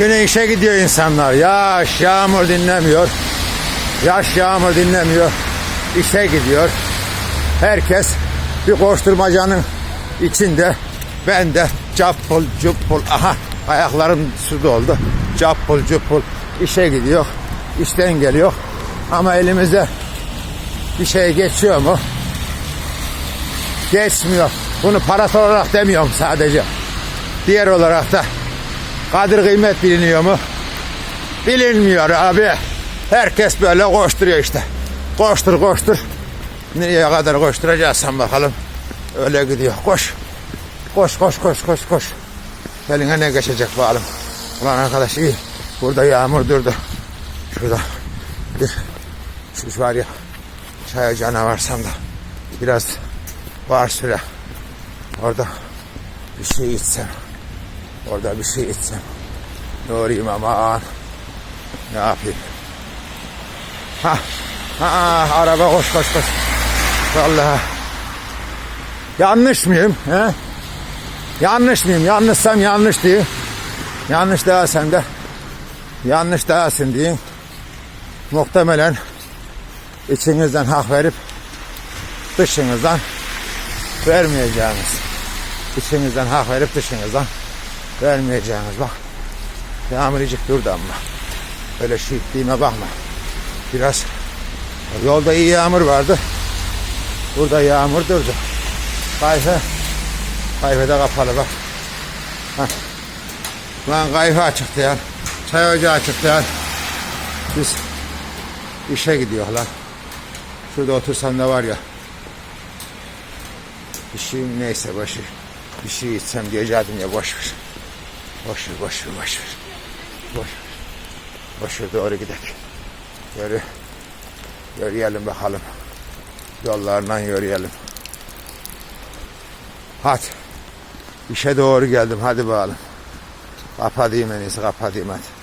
Yine işe gidiyor insanlar. Yaş yağmur dinlemiyor. Yaş yağmur dinlemiyor. İşe gidiyor. Herkes bir koşturmacanın içinde. Ben de capul cupul. Aha ayaklarım su doldu. Capul cupul. işe gidiyor. İşten geliyor. Ama elimizde bir şey geçiyor mu? Geçmiyor. Bunu parasal olarak demiyorum sadece. Diğer olarak da kadir kıymet biliniyor mu? Bilinmiyor abi. Herkes böyle koşturuyor işte. Koştur koştur. Nereye kadar koşturacaksan bakalım. Öyle gidiyor. Koş. Koş koş koş koş koş. Eline ne geçecek bakalım. Ulan arkadaş iyi. Burada yağmur durdu. Şurada bir şu var ya çay ocağına varsam da biraz var süre. Orada bir şey içsem. Orada bir şey içsem. Ne olayım aman. Ne yapayım? Ha, ha, araba koş koş koş. Vallahi. Yanlış mıyım? He? Yanlış mıyım? Yanlışsam yanlış diyeyim. Yanlış değilsem de yanlış değilsin diyeyim. Muhtemelen içinizden hak verip dışınızdan vermeyeceğiniz. İçinizden hak verip dışınızdan vermeyeceğiniz. Bak yağmurcuk durdu ama. Öyle şiitliğime bakma. Biraz yolda iyi yağmur vardı. Burada yağmur durdu. Kayfe Kayfede kapalı bak. Hah. Lan kayfe açıktı ya. Çay ocağı çıktı ya. Biz işe gidiyor lan. Şurada otursam da var ya. Bir şey neyse ver. Bir şey içsem diyecektim ya boş ver. Boş ver boş ver boş ver. Boş ver. Boş ver doğru gidelim. Yürü. Yürüyelim bakalım. Yollarından yürüyelim. Hadi. İşe doğru geldim. Hadi bakalım. Kapatayım en iyisi kapatayım hadi.